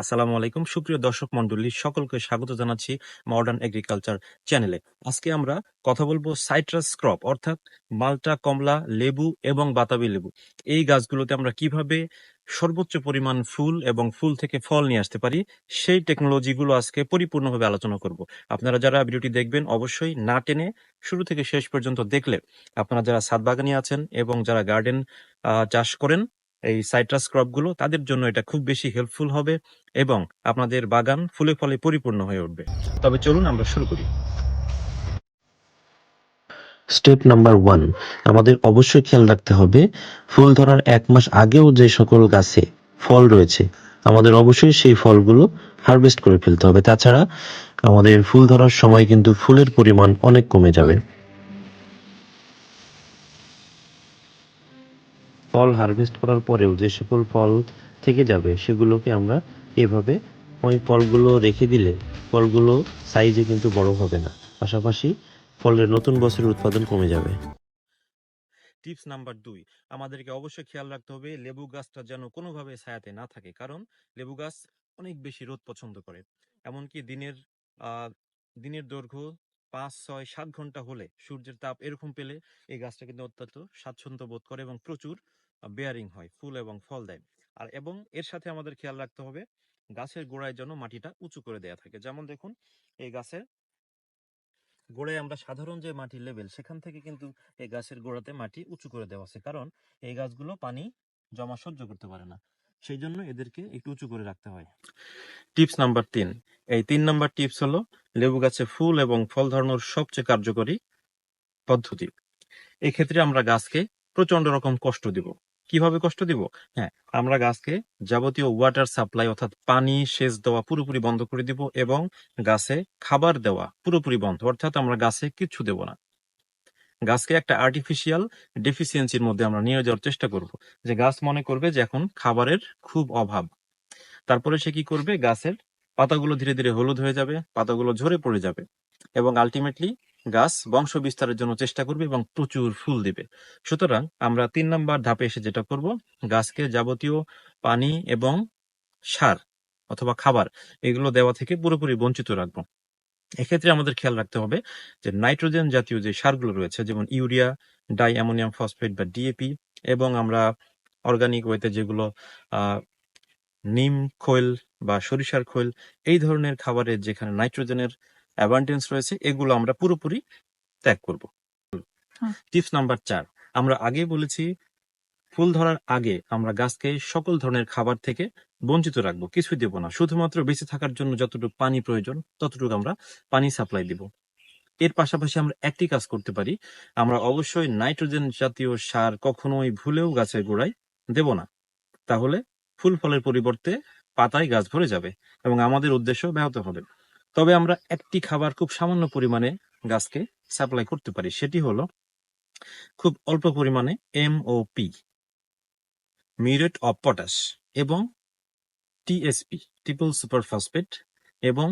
আসসালামু আলাইকুম। সুপ্রিয় দর্শক মন্ডলী সকলকে স্বাগত জানাচ্ছি মডার্ন এগ্রিকালচার চ্যানেলে আজকে আমরা কথা বলব সাইট্রাস ক্রপ অর্থাৎ মালটা, কমলা, লেবু এবং বাতাবি লেবু। এই গাছগুলোতে আমরা কীভাবে সর্বোচ্চ পরিমাণ ফুল এবং ফুল থেকে ফল নিয়ে আসতে পারি, সেই টেকনোলজিগুলো আজকে পরিপূর্ণভাবে আলোচনা করব। আপনারা যারা ভিডিওটি দেখবেন, অবশ্যই না টেনে শুরু থেকে শেষ পর্যন্ত দেখলে আপনারা যারা ছাদ বাগানি আছেন এবং যারা গার্ডেন চাষ করেন এই সাইট্রাস ক্রপগুলো তাদের জন্য এটা খুব বেশি হেল্পফুল হবে এবং আপনাদের বাগান ফুলে ফলে পরিপূর্ণ হয়ে উঠবে। তবে চলুন আমরা শুরু করি। স্টেপ নাম্বার ওয়ান আমাদের অবশ্যই খেয়াল রাখতে হবে, ফুল ধরার এক মাস আগেও যে সকল গাছে ফল রয়েছে, আমাদের অবশ্যই সেই ফলগুলো হারভেস্ট করে ফেলতে হবে। তাছাড়া আমাদের ফুল ধরার সময় কিন্তু ফুলের পরিমাণ অনেক কমে যাবে। ফল হারভেস্ট করার পরেও যে সকল ফল থেকে যাবে, সেগুলোকে আমরা এভাবে ওই ফলগুলো রেখে দিলে ফলগুলো সাইজে কিন্তু বড় হবে না। পাশাপাশি ফলের নতুন বছরের উৎপাদন কমে যাবে। টিপস নাম্বার দুই, আমাদেরকে অবশ্যই খেয়াল রাখতে হবে লেবু গাছটা যেন কোনোভাবে ছায়াতে না থাকে, কারণ লেবু গাছ অনেক বেশি রোদ পছন্দ করে। এমনকি দিনের দিনের দৈর্ঘ্য পাঁচ, ছয়, সাত ঘণ্টা হলে সূর্যের তাপ এরকম পেলে এই গাছটা কিন্তু অত্যন্ত স্বাচ্ছন্দ্য বোধ করে এবং প্রচুর বেয়ারিং হয়, ফুল এবং ফল দেয়। আর এবং এর সাথে আমাদের খেয়াল রাখতে হবে, গাছের গোড়ায় যেন মাটিটা উঁচু করে দেয়া থাকে। যেমন দেখুন, এই গাছের গোড়ায় আমরা সাধারণ যে মাটির লেভেল সেখান থেকে কিন্তু এই গাছের গোড়াতে মাটি উঁচু করে দেওয়া আছে। কারণ এই গাছগুলো পানি জমা সহ্য করতে পারে না। সেই জন্য এদেরকে একটু উঁচু করে রাখতে হয়। টিপস নাম্বার তিন, এই তিন নাম্বার টিপস হলো লেবু গাছে ফুল এবং ফল ধরানোর সবচেয়ে কার্যকরী পদ্ধতি। এক্ষেত্রে আমরা গাছকে প্রচণ্ড রকম কষ্ট দিব। কীভাবে কষ্ট দিব? হ্যাঁ আমরা গাছকে যাবতীয় ওয়াটার সাপ্লাই অর্থাৎ পানি, সেচ দেওয়া পুরোপুরি বন্ধ করে দিব এবং গাছে খাবার দেওয়া পুরোপুরি বন্ধ। অর্থাৎ আমরা গাছে কিচ্ছু দেব না। গাছকে একটা আর্টিফিশিয়াল ডেফিসিয়েন্সির মধ্যে আমরা নিয়ে যাওয়ার চেষ্টা করব। যে গাছ মনে করবে যে এখন খাবারের খুব অভাব। তারপরে সে কি করবে? গাছের পাতাগুলো ধীরে ধীরে হলুদ হয়ে যাবে, পাতাগুলো ঝরে পড়ে যাবে এবং আলটিমেটলি গাছ বংশ বিস্তারের জন্য চেষ্টা করবে এবং প্রচুর ফুল দিবে। সুতরাং আমরা তিন নম্বর ধাপে এসে যেটা করব, গাছকে যাবতীয় পানি এবং সার অথবা খাবার এগুলো দেওয়া থেকে পুরোপুরি বঞ্চিত রাখব। এক্ষেত্রে আমাদের খেয়াল রাখতে হবে যে নাইট্রোজেন জাতীয় যে সারগুলো রয়েছে, যেমন ইউরিয়া, ডাই অ্যামোনিয়াম ফসফেট বা ডিএপি এবং আমরা অর্গানিক ওয়েতে যেগুলো নিম, খৈল বা সরিষার খৈল, এই ধরনের খাবারের যেখানে নাইট্রোজেনের অ্যাবান্ডেন্স রয়েছে এগুলো আমরা পুরোপুরি ত্যাগ করব। টিপস নাম্বার চার আমরা আগে বলেছি ফুল ধরার আগে আমরা গাছকে সকল ধরনের খাবার থেকে বঞ্চিত রাখব কিছুই দেব না। শুধুমাত্র বেঁচে থাকার জন্য যতটুকু পানি প্রয়োজন ততটুকু আমরা পানি সাপ্লাই দিব। এর পাশাপাশি আমরা একটি কাজ করতে পারি আমরা অবশ্যই নাইট্রোজেন জাতীয় সার কখনোই ভুলেও গাছের গোড়ায় দেব না। তাহলে ফুল ফলের পরিবর্তে পাতায় গাছ ভরে যাবে এবং আমাদের উদ্দেশ্য ব্যাহত হবে। তবে আমরা একটি খাবার খুব সামান্য পরিমাণে গাছকে সাপ্লাই করতে পারি, সেটি হলো খুব অল্প পরিমাণে এমওপি মিউরেট অফ পটাশ এবং টিএসপি ট্রিপল সুপার ফসফেট এবং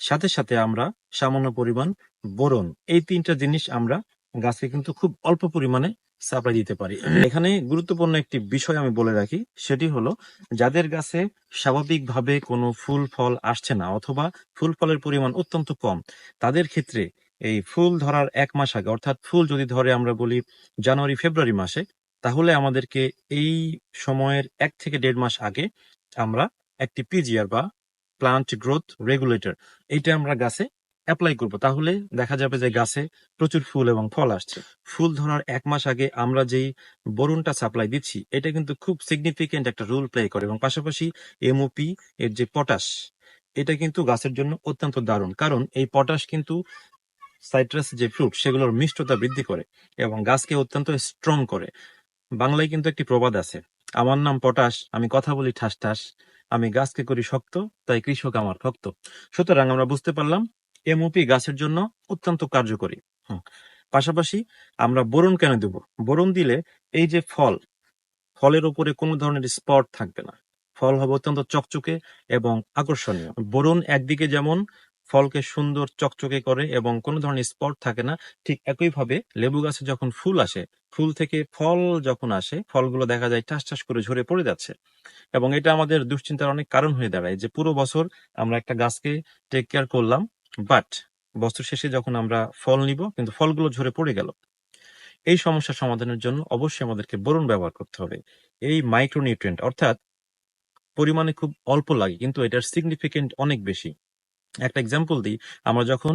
সাথে সাথে আমরা সামান্য পরিমাণ বোরন। এই তিনটা জিনিস আমরা গাছকে কিন্তু খুব অল্প পরিমাণে সাপ্লাই দিতে পারি। এখানে গুরুত্বপূর্ণ একটি বিষয় আমি বলে রাখি, সেটি হলো যাদের গাছে স্বাভাবিকভাবে কোনো ফুল, ফল আসছে না অথবা ফুল, ফলের পরিমাণ অত্যন্ত কম, তাদের ক্ষেত্রে এই ফুল ধরার এক মাস আগে, অর্থাৎ ফুল যদি ধরে আমরা বলি জানুয়ারি, ফেব্রুয়ারি মাসে, তাহলে আমাদেরকে এই সময়ের এক থেকে দেড় মাস আগে আমরা একটি পিজিআর বা প্লান্ট গ্রোথ রেগুলেটর এইটা আমরা গাছে অ্যাপ্লাই করব, তাহলে দেখা যাবে যে গাছে প্রচুর ফুল এবং ফল আসছে। ফুল ধরার এক মাস আগে আমরা যেই বরুণটা সাপ্লাই দিচ্ছি, এটা কিন্তু খুব সিগনিফিকেন্ট একটা রোল প্লে করে এবং পাশাপাশি এমওপি এর যে পটাশ এটা কিন্তু গাছের জন্য অত্যন্ত দারুণ। কারণ এই পটাশ কিন্তু সাইট্রাস যে ফ্রুট সেগুলোর মিষ্টতা বৃদ্ধি করে এবং গাছকে অত্যন্ত স্ট্রং করে। বাংলায় কিন্তু একটি প্রবাদ আছে, আমার নাম পটাশ আমি কথা বলি ঠাস ঠাস, আমি গাছকে করি শক্ত, তাই কৃষক আমার ভক্ত। সুতরাং আমরা বুঝতে পারলাম এমওপি গাছের জন্য অত্যন্ত কার্যকরী। পাশাপাশি আমরা বোরন কেন দেব? বোরন দিলে এই যে ফল, ফলের উপরে কোনো ধরনের স্পট থাকবে না। ফল হবে অত্যন্ত চকচকে এবং আকর্ষণীয়। বোরন একদিকে যেমন ফলকে সুন্দর চকচকে করে এবং কোনো ধরনের স্পট থাকে না, ঠিক একইভাবে লেবু গাছে যখন ফুল আসে, ফুল থেকে ফল যখন আসে, ফলগুলো দেখা যায় ঠাস ঠাস করে ঝরে পড়ে যাচ্ছে। এবং এটা আমাদের দুশ্চিন্তার অনেক কারণ হয়ে দাঁড়ায় যে পুরো বছর আমরা একটা গাছকে টেক কেয়ার করলাম বাট বছর শেষে যখন আমরা ফল নিব, কিন্তু ফলগুলো ঝরে পড়ে গেল। এই সমস্যা সমাধানের জন্য অবশ্যই আমাদেরকে বোরন ব্যবহার করতে হবে। এই মাইক্রোনিউট্রিয়েন্ট অর্থাৎ পরিমাণে খুব অল্প লাগে, কিন্তু এটার সিগনিফিকেন্ট অনেক বেশি। একটা এক্সাম্পল দিই, আমরা যখন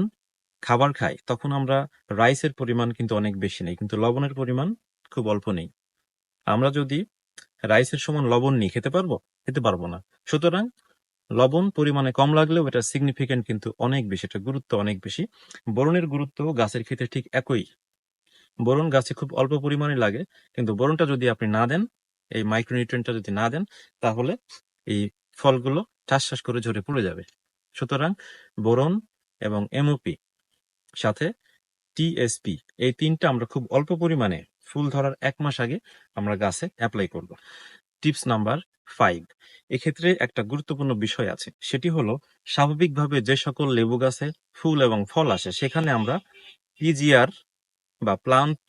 খাবার খাই, তখন আমরা রাইসের পরিমাণ কিন্তু অনেক বেশি নেই, কিন্তু লবণের পরিমাণ খুব অল্প নেই। আমরা যদি রাইসের সমান লবণ নিয়ে খেতে পারব? খেতে পারব না। সুতরাং লবণ পরিমাণে কম লাগলেও এটা সিগনিফিকেন্ট কিন্তু অনেক বেশি, এটা গুরুত্ব অনেক বেশি। বরণের গুরুত্ব গাছের ক্ষেত্রে ঠিক একই। বোরন গাছে খুব অল্প পরিমাণে লাগে, কিন্তু বোরনটা যদি আপনি না দেন, এই মাইক্রোনিউট্রিয়েন্টটা যদি না দেন, তাহলে এই ফলগুলো ঠাস করে ঝরে পড়ে যাবে। সুতরাং বোরন এবং এমওপি সাথে টিএসপি এই তিনটা আমরা খুব অল্প পরিমাণে, ফুল ধরার এক মাস আগে আমরা গাছে অ্যাপ্লাই করব। Tips number five. এক্ষেত্রে একটা গুরুত্বপূর্ণ বিষয় আছে। সেটি হলো, স্বাভাবিকভাবে যে সকল লেবু গাছে ফুল এবং ফল আসে, সেখানে আমরা পিজিআর বা প্লান্ট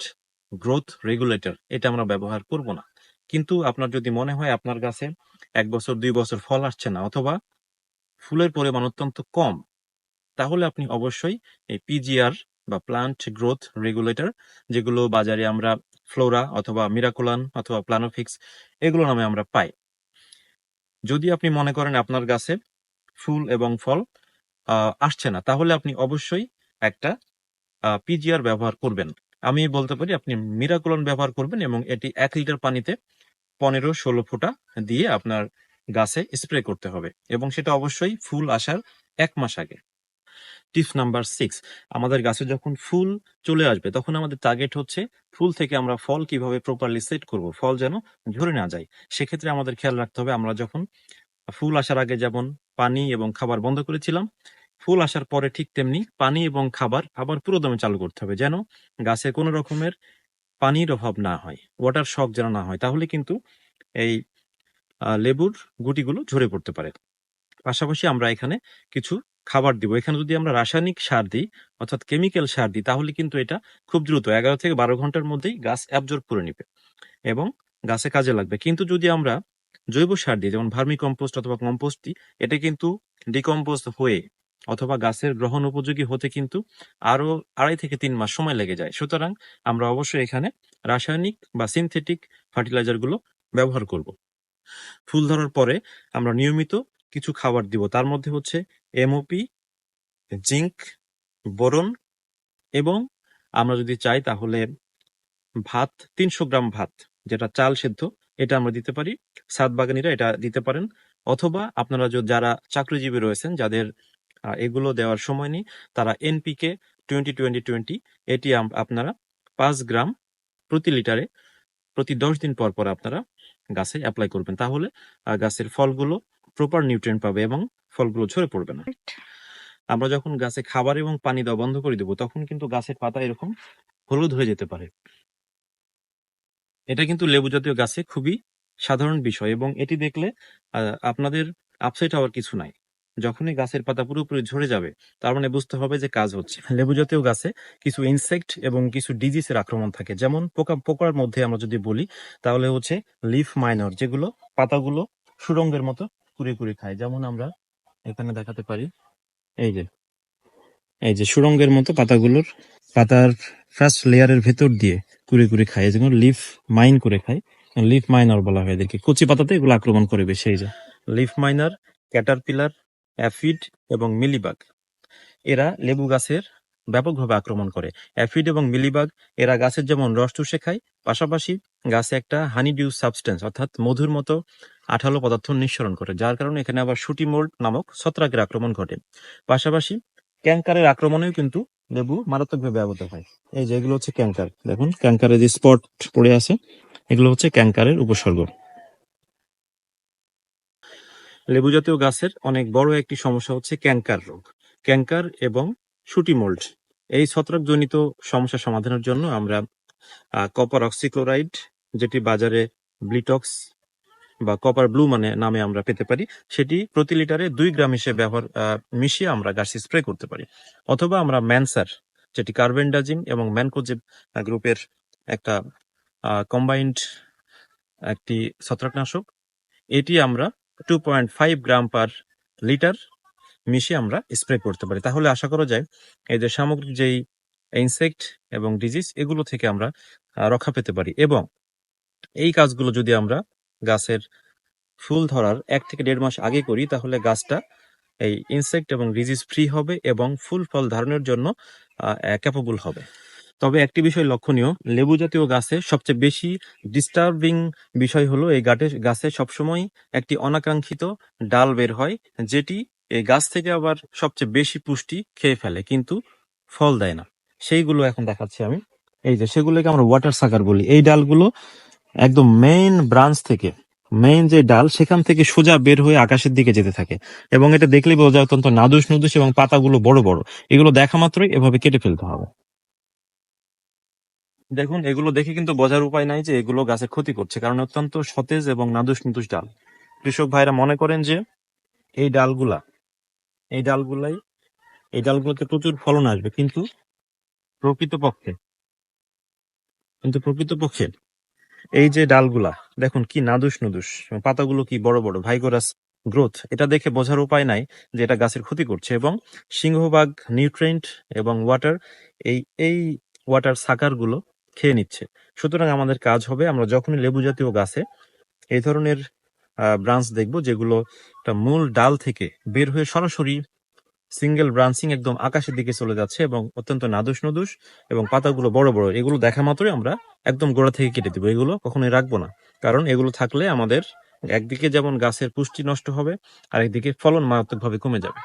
গ্রোথ রেগুলেটর এটা আমরা ব্যবহার করব না। কিন্তু আপনার যদি মনে হয় আপনার গাছে এক বছর, দুই বছর ফল আসছে না অথবা ফুলের পরিমাণ অত্যন্ত কম, তাহলে আপনি অবশ্যই এই পিজিআর বা প্লান্ট গ্রোথ রেগুলেটর যেগুলো বাজারে আমরা ফ্লোরা অথবা মিরাকুলান অথবা প্লানোফিক্স এগুলো নামে আমরা পাই। যদি আপনি মনে করেন আপনার গাছে ফুল এবং ফল আসছে না, তাহলে আপনি অবশ্যই একটা পিজিআর ব্যবহার করবেন। আমি বলতে পারি আপনি মিরাকুলন ব্যবহার করবেন এবং এটি এক লিটার পানিতে পনেরো ষোলো ফোঁটা দিয়ে আপনার গাছে স্প্রে করতে হবে এবং সেটা অবশ্যই ফুল আসার এক মাস আগে। Tips number six. আমাদের গাছে যখন ফুল চলে আসবে, তখন আমাদের টার্গেট হচ্ছে ফুল থেকে আমরা ফল কীভাবে প্রপারলি সেট করব, ফল যেন ঝরে না যায়। সেক্ষেত্রে আমাদের খেয়াল রাখতে হবে, আমরা যখন ফুল আসার আগে যেমন পানি এবং খাবার বন্ধ করেছিলাম, ফুল আসার পরে ঠিক তেমনি পানি এবং খাবার আবার পুরো দমে চালু করতে হবে, যেন গাছে কোনো রকমের পানির অভাব না হয় ওয়াটার শক যেন না হয়, তাহলে কিন্তু এই লেবুর গুটিগুলো ঝরে পড়তে পারে। পাশাপাশি আমরা এখানে কিছু খাবার দিব। এখানে যদি আমরা রাসায়নিক সার দিই, অর্থাৎ কেমিক্যাল সার দিই, তাহলে কিন্তু এটা খুব দ্রুত এগারো থেকে বারো ঘণ্টার মধ্যেই গাছ অ্যাবজর্ব করে নিবে এবং গাছে কাজে লাগবে। কিন্তু যদি আমরা জৈব সার দিই, যেমন ভার্মি কম্পোস্ট অথবা কম্পোস্ট দিই, এটা কিন্তু ডিকম্পোজ হয়ে অথবা গাছের গ্রহণ উপযোগী হতে কিন্তু আরও আড়াই থেকে তিন মাস সময় লেগে যায়। সুতরাং আমরা অবশ্যই এখানে রাসায়নিক বা সিনথেটিক ফার্টিলাইজারগুলো ব্যবহার করব। ফুল ধরার পরে আমরা নিয়মিত কিছু খাবার দিব। তার মধ্যে হচ্ছে এমওপি জিঙ্ক বোরন এবং আমরা যদি চাই তাহলে ভাত, তিনশো গ্রাম ভাত, যেটা চাল সেদ্ধ, এটা আমরা দিতে পারি। সাত বাগানিরা এটা দিতে পারেন। অথবা আপনারা যারা চাকরিজীবী রয়েছেন, যাদের এগুলো দেওয়ার সময় নেই, তারা এনপিকে টোয়েন্টি টোয়েন্টি টোয়েন্টি এটি আপনারা পাঁচ গ্রাম প্রতি লিটারে প্রতি দশ দিন পর পর আপনারা গাছে অ্যাপ্লাই করবেন। তাহলে গাছের ফলগুলো প্রপার নিউট্রিয়েন্ট পাবে এবং ফলগুলো ঝরে পড়বে না। আমরা যখন গাছে খাবার এবং পানি দেওয়া বন্ধ করে দেবো তখন কিন্তু গাছের পাতা এরকম হলুদ হয়ে যেতে পারে। এটা কিন্তু লেবু জাতীয় গাছে খুবই সাধারণ বিষয় এবং এটি দেখলে আপনাদের আপসেট হওয়ার কিছু নাই। যখনই গাছের পাতা পুরোপুরি ঝরে যাবে তার মানে বুঝতে হবে যে কাজ হচ্ছে। লেবু জাতীয় গাছে কিছু ইনসেক্ট এবং কিছু ডিজিজের আক্রমণ থাকে। যেমন পোকা পোকার মধ্যে আমরা যদি বলি তাহলে হচ্ছে লিফ মাইনর যেগুলো পাতাগুলো সুরঙ্গের মতো কুড়ে কুড়ে খায়। যেমন আমরা এখানে দেখাতে পারি। এই যে এই যে সুরঙ্গের মতো পাতাগুলোর, পাতার ফার্স্ট লেয়ারের ভেতর দিয়ে কুড়ে কুড়ে খায়। যেমন লিফ মাইন করে খায়। লিফ মাইনার বলা হয় এদেরকে। কচি পাতাতে এগুলো আক্রমণ করে বেশি, এই যে। লিফ মাইনার ক্যাটারপিলার অ্যাফিড এবং মিলিবাগ এরা লেবু গাছের ব্যাপকভাবে আক্রমণ করে। অ্যাফিড এবং মিলিবাগ এরা গাছের যেমন রস চুষে খায়, পাশাপাশি গাছে একটা হানিডিউ সাবস্টেন্স অর্থাৎ মধুর মতো আঠালো পদার্থ নিঃসরণ করে যার কারণে এখানে আবার শুটি মোল্ড নামক ছত্রাকের আক্রমণ ঘটে। পাশাপাশি ক্যাঙ্কারের আক্রমণেও কিন্তু লেবু মারাত্মকভাবে ব্যাহত হয়। এই যে এগুলো হচ্ছে ক্যাঙ্কার দেখুন ক্যাঙ্কারের যে স্পট পড়ে আছে, এগুলো হচ্ছে ক্যাঙ্কারের উপসর্গ। লেবু জাতীয় গাছের অনেক বড় একটি সমস্যা হচ্ছে ক্যাঙ্কার রোগ। ক্যাঙ্কার এবং শুটি মোল্ড, এই ছত্রাকজনিত সমস্যা সমাধানের জন্য আমরা কপার অক্সিক্লোরাইড, যেটি বাজারে ব্লিটক্স বা কপার ব্লু মানে নামে আমরা পেতে পারি, সেটি প্রতি লিটারে দুই গ্রাম হিসেবে ব্যবহার মিশিয়ে আমরা গাছে স্প্রে করতে পারি। অথবা আমরা ম্যানসার, যেটি কার্বেন্ডাজিম এবং ম্যানকোজেব গ্রুপের একটা কম্বাইন্ড একটি ছত্রাকনাশক, এটি আমরা two point five gram per litre মিশিয়ে আমরা স্প্রে করতে পারি। তাহলে আশা করা যায়, এই যে সামগ্রিক যেই ইনসেক্ট এবং ডিজিজ এগুলো থেকে আমরা রক্ষা পেতে পারি। এবং এই কাজগুলো যদি আমরা গাছের ফুল ধরার এক থেকে দেড় মাস আগে করি, তাহলে গাছটা এই ইনসেক্ট এবং ডিজিজ ফ্রি হবে এবং ফুল ফল ধারণের জন্য ক্যাপেবল হবে। তবে একটি বিষয় লক্ষণীয়, লেবু জাতীয় গাছে সবচেয়ে বেশি ডিস্টার্বিং বিষয় হলো এই গাটে, গাছে সবসময় একটি অনাকাঙ্ক্ষিত ডাল বের হয়, যেটি এই গাছ থেকে আবার সবচেয়ে বেশি পুষ্টি খেয়ে ফেলে, কিন্তু ফল দেয় না। সেইগুলো এখন দেখাচ্ছি আমি। এই যে, সেগুলোকে আমরা ওয়াটার সাকার বলি। এই ডালগুলো একদম মেইন ব্রাঞ্চ থেকে মেইন যে ডাল, সেখান থেকে সোজা বের হয়ে আকাশের দিকে যেতে থাকে। এবং এটা দেখলেই বোঝা যায় অত্যন্ত নাদুস নুদুস এবং পাতাগুলো বড় বড়। এগুলো দেখা মাত্রই এভাবে কেটে ফেলতে হবে। দেখুন, এগুলো দেখে কিন্তু বোঝার উপায় নাই যে এগুলো গাছের ক্ষতি করছে, কারণ অত্যন্ত সতেজ এবং নাদুস নুদুস ডাল। কৃষক ভাইরা মনে করেন যে এই ডালগুলা, এই ডালগুলাই, এই ডালগুলোতে প্রচুর ফলন আসবে, কিন্তু প্রকৃতপক্ষে কিন্তু প্রকৃতপক্ষে এই যে ডালগুলা, দেখুন কি নাদুস নুদুস পাতাগুলো কি বড় বড়, ভাইগোরাস গ্রোথ, এটা দেখে বোঝার উপায় নাই যে এটা গাছের ক্ষতি করছে, এবং সিংহভাগ নিউট্রেন্ট এবং ওয়াটার, এই এই ওয়াটার সাকারগুলো খেয়ে নিচ্ছে। সুতরাং আমাদের কাজ হবে, আমরা যখনই লেবু জাতীয় গাছে এই ধরনের ব্রাঞ্চ দেখব, যেগুলো মূল ডাল থেকে বের হয়ে সরাসরি সিঙ্গেল ব্রাঞ্চিং একদম আকাশের দিকে চলে যাচ্ছে এবং অত্যন্ত নাদুস নদুস এবং পাতাগুলো বড় বড়। এগুলো দেখা মাত্রই আমরা একদম গোড়া থেকে কেটে দিব। এগুলো কখনোই রাখব না। কারণ এগুলো থাকলে আমাদের একদিকে যেমন গাছের পুষ্টি নষ্ট হবে আর একদিকে ফলন মারাত্মকভাবে কমে যাবে।